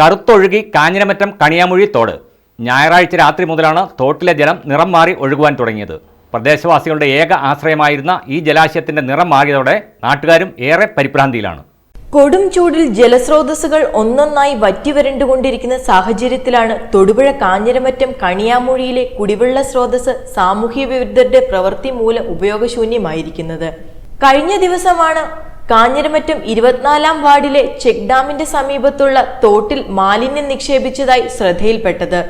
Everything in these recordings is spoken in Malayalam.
കറുത്തൊഴുകി കാഞ്ഞിരമറ്റം കണിയാമൊഴി തോട്. ഞായറാഴ്ച രാത്രി മുതലാണ് തോട്ടിലെ ജലം നിറം മാറി ഒഴുകുവാൻ തുടങ്ങിയത്. പ്രദേശവാസികളുടെ ഏക ആശ്രയമായിരുന്ന ഈ ജലാശയത്തിന്റെ നിറം മാറിയതോടെ നാട്ടുകാരും ഏറെ പരിഭ്രാന്തിയിലാണ്. കൊടും ചൂടിൽ ജലസ്രോതസ്സുകൾ ഒന്നൊന്നായി വറ്റിവരണ്ടുകൊണ്ടിരിക്കുന്ന സാഹചര്യത്തിലാണ് തൊടുപുഴ കാഞ്ഞിരമറ്റം കണിയാമൊഴിയിലെ കുടിവെള്ള സ്രോതസ് സാമൂഹ്യ വിരുദ്ധരുടെ പ്രവൃത്തി മൂലം ഉപയോഗശൂന്യമായിരിക്കുന്നത്. കഴിഞ്ഞ ദിവസമാണ് കാഞ്ഞിരമറ്റം ഇരുപത്തിനാലാം വാർഡിലെ ചെക്ക് ഡാമിന്റെ സമീപത്തുള്ള തോട്ടിൽ മാലിന്യം നിക്ഷേപിച്ചതായി ശ്രദ്ധയിൽപ്പെട്ടത്.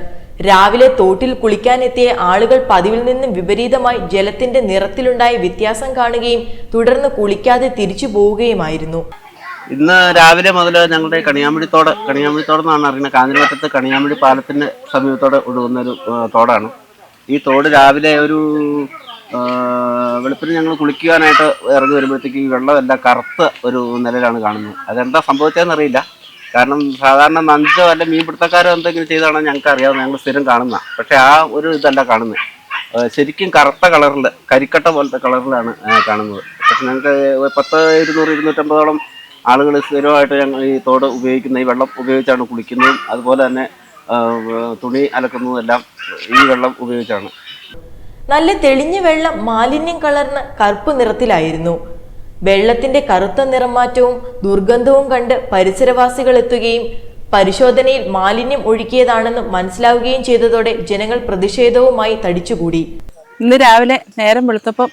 രാവിലെ തോട്ടിൽ കുളിക്കാനെത്തിയ ആളുകൾ പതിവിൽ നിന്നും വിപരീതമായി ജലത്തിന്റെ നിറത്തിലുണ്ടായ വ്യത്യാസം കാണുകയും തുടർന്ന് കുളിക്കാതെ തിരിച്ചു പോവുകയുമായിരുന്നു. ഇന്ന് രാവിലെ മുതൽ ഞങ്ങളുടെ തോട് എന്നാണ് അറിയുന്നത്. കാഞ്ഞിരമറ്റത്ത് കണിയാമ്പുഴി പാലത്തിന്റെ സമീപത്തോടെ ഒഴുകുന്ന ഒരു തോടാണ്. ഈ തോട് രാവിലെ ഒരു വെളുപ്പിന് ഞങ്ങൾ കുളിക്കാനായിട്ട് ഇറങ്ങി വരുമ്പോഴത്തേക്ക് വെള്ളമെല്ലാം കറുത്ത ഒരു നിലയിലാണ് കാണുന്നത്. അതെന്താ സംഭവിച്ചതെന്ന് അറിയില്ല. കാരണം സാധാരണ നഞ്ചോ അല്ല മീൻപിടുത്തക്കാരോ എന്തെങ്കിലും ചെയ്താണോ ഞങ്ങൾക്ക് അറിയാവുന്ന ഞങ്ങൾ സ്ഥിരം കാണുന്ന. പക്ഷെ ആ ഒരു ഇതല്ല കാണുന്നത്. ശരിക്കും കറുത്ത കളറിൽ കരിക്കട്ട പോലത്തെ കളറിലാണ് കാണുന്നത്. പക്ഷെ ഞങ്ങൾക്ക് പത്ത് ഇരുന്നൂറ് ഇരുന്നൂറ്റമ്പതോളം ആളുകൾ സ്ഥിരമായിട്ട് ഞങ്ങൾ ഈ തോട് ഉപയോഗിക്കുന്ന ഈ വെള്ളം ഉപയോഗിച്ചാണ് കുളിക്കുന്നതും അതുപോലെ തന്നെ തുണി അലക്കുന്നതും എല്ലാം ഈ വെള്ളം ഉപയോഗിച്ചാണ്. നല്ല തെളിഞ്ഞ വെള്ളം മാലിന്യം കലർന്ന കറുപ്പ് നിറത്തിലായിരുന്നു. വെള്ളത്തിന്റെ കറുത്ത നിറമാറ്റവും ദുർഗന്ധവും കണ്ട് പരിസരവാസികൾ എത്തുകയും പരിശോധനയിൽ മാലിന്യം ഒഴുക്കിയതാണെന്ന് മനസ്സിലാവുകയും ചെയ്തതോടെ ജനങ്ങൾ പ്രതിഷേധവുമായി തടിച്ചുകൂടി. ഇന്ന് രാവിലെ നേരം വെളുത്തപ്പം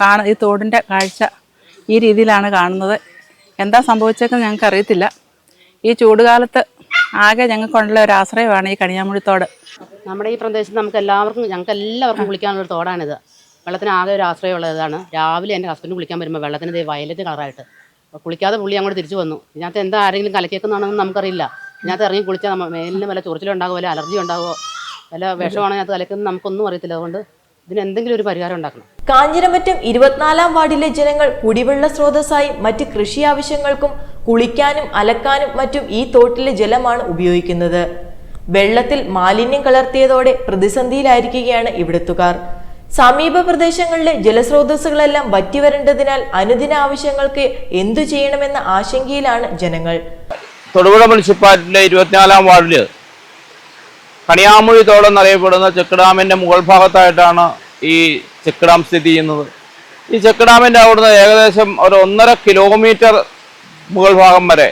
കാണ ഈ തോടിന്റെ കാഴ്ച ഈ രീതിയിലാണ് കാണുന്നത്. എന്താ സംഭവിച്ചേക്കെന്ന് ഞങ്ങൾക്ക് അറിയത്തില്ല ഈ ചൂടുകാലത്ത് ആകെ ഞങ്ങൾക്കുള്ള ഒരു ആശ്രയമാണ് ഈ കണിയാമുഴിത്തോട് നമ്മുടെ ഈ പ്രദേശത്ത് നമുക്ക് എല്ലാവർക്കും ഞങ്ങൾക്ക് എല്ലാവർക്കും കുളിക്കാനുള്ള ഒരു തോടാണിത്. വെള്ളത്തിന് ആകെ ഒരു ആശ്രയമുള്ള ഇതാണ് രാവിലെ എന്റെ ഹസ്ബൻഡ് കുളിക്കാൻ വരുമ്പോൾ വെള്ളത്തിന് ഇതേ വയലറ്റ് കളറായിട്ട്. അപ്പോൾ കുളിക്കാതെ പുള്ളി അങ്ങോട്ട് തിരിച്ചു വന്നു. ഇതിനകത്ത് എന്താ ആരെങ്കിലും കലക്കിയേക്കുന്നതാണെന്ന് നമുക്കറിയില്ല. ഇതിനകത്ത് ഇറങ്ങി കുളിച്ചാൽ നമ്മ മേലിന് വല്ല ചൊറിച്ചിലുണ്ടാകുമോ വല്ല അലർജി ഉണ്ടാകുമോ വല്ല വിഷമാണോ അതിനകത്ത് കലക്കുന്നത് നമുക്കൊന്നും അറിയത്തില്ല. അതുകൊണ്ട് ഇതിന് എന്തെങ്കിലും ഒരു പരിഹാരം ഉണ്ടാക്കണം. കാഞ്ഞിരമറ്റം ഇരുപത്തിനാലാം വാർഡിലെ ജനങ്ങൾ കുടിവെള്ള സ്രോതസ്സായി മറ്റ് കൃഷി ആവശ്യങ്ങൾക്കും കുളിക്കാനും അലക്കാനും മറ്റും ഈ തോട്ടിലെ ജലമാണ് ഉപയോഗിക്കുന്നത്. വെള്ളത്തിൽ മാലിന്യം കലർത്തിയതോടെ പ്രതിസന്ധിയിലായിരിക്കുകയാണ് ഇവിടുത്തുകാർ. സമീപ പ്രദേശങ്ങളിലെ ജലസ്രോതസ്സുകളെല്ലാം വറ്റിവരേണ്ടതിനാൽ അനുദിന ആവശ്യങ്ങൾക്ക് എന്തു ചെയ്യണമെന്ന ആശങ്കയിലാണ് ജനങ്ങൾ. തൊടുപുഴ മുനിസിപ്പാലിറ്റിയിലെ ഇരുപത്തിനാലാം വാർഡിൽ കണിയാമൊഴി തോടെന്നറിയപ്പെടുന്ന ചെക്ക് ഡാമിന്റെ മുകൾ ഭാഗത്തായിട്ടാണ് ഈ ചെക്ക് ഡാം സ്ഥിതി ചെയ്യുന്നത്. ഈ ചെക്ക് ഡാമിന്റെ അവിടുന്ന് ഏകദേശം ഒരു ഒന്നര കിലോമീറ്റർ മുകൾ ഭാഗം വരെ.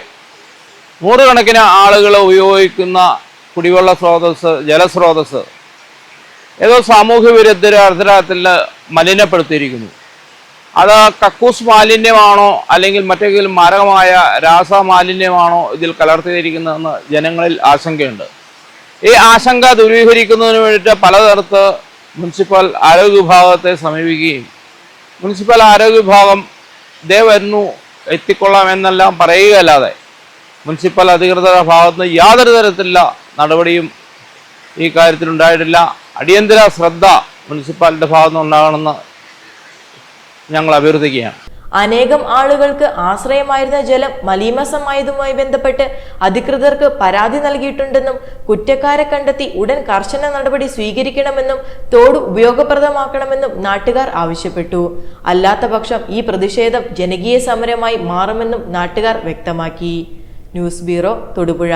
നൂറുകണക്കിന് ആളുകൾ ഉപയോഗിക്കുന്ന കുടിവെള്ള സ്രോതസ് ജലസ്രോതസ് ഏതോ സാമൂഹ്യ വിരുദ്ധർ അർദ്ധരാത്തിൽ മലിനപ്പെടുത്തിയിരിക്കുന്നു. അത് കക്കൂസ് മാലിന്യമാണോ അല്ലെങ്കിൽ മറ്റേതെങ്കിലും മാരകമായ രാസ മാലിന്യമാണോ ഇതിൽ കലർത്തിയിരിക്കുന്നതെന്ന് ജനങ്ങളിൽ ആശങ്കയുണ്ട്. ഈ ആശങ്ക ദൂരീകരിക്കുന്നതിന് വേണ്ടിയിട്ട് പലതരത്ത് മുനിസിപ്പൽ ആരോഗ്യ വിഭാഗത്തെ സമീപിക്കുകയും മുനിസിപ്പൽ ആരോഗ്യ വിഭാഗം ദേ വരുന്നു എത്തിക്കൊള്ളാം എന്നെല്ലാം പറയുകയല്ലാതെ മുനിസിപ്പൽ അധികൃതരുടെ ഭാഗത്തുനിന്ന് യാതൊരു തരത്തിലുള്ള നടപടിയും ഈ കാര്യത്തിലുണ്ടായിട്ടില്ല അടിയന്തര ശ്രദ്ധ മുനിസിപ്പാലിറ്റിയുടെ ഭാഗത്തുനിന്ന് ഉണ്ടാകണമെന്ന് ഞങ്ങൾ അഭ്യർത്ഥിക്കുകയാണ്. അനേകം ആളുകൾക്ക് ആശ്രയമായിരുന്ന ജലം മലീമസമായതുമായി ബന്ധപ്പെട്ട് അധികൃതർക്ക് പരാതി നൽകിയിട്ടുണ്ടെന്നും കുറ്റക്കാരെ കണ്ടെത്തി ഉടൻ കർശന നടപടി സ്വീകരിക്കണമെന്നും തോട് ഉപയോഗപ്രദമാക്കണമെന്നും നാട്ടുകാർ ആവശ്യപ്പെട്ടു. അല്ലാത്ത പക്ഷം ഈ പ്രതിഷേധം ജനകീയ സമരമായി മാറുമെന്നും നാട്ടുകാർ വ്യക്തമാക്കി. News bureau Thodupuzha.